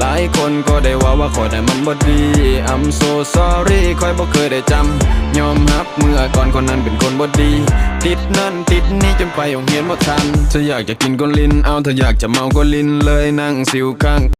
หลายคนก็ได้ว่าว่าคอยแต่มันบ่ดี I'm so sorry คอยบ่เคยได้จำ ยอมรับเมื่อก่อนคนนั้นเป็นคนบ่ดี ติดนั่นติดนี่จนไปโรงเรียนบ่ทันเธออยากจะกินก็ลิน เอาเธออยากจะเมาก็ลินเลยนั่งสิวข้าง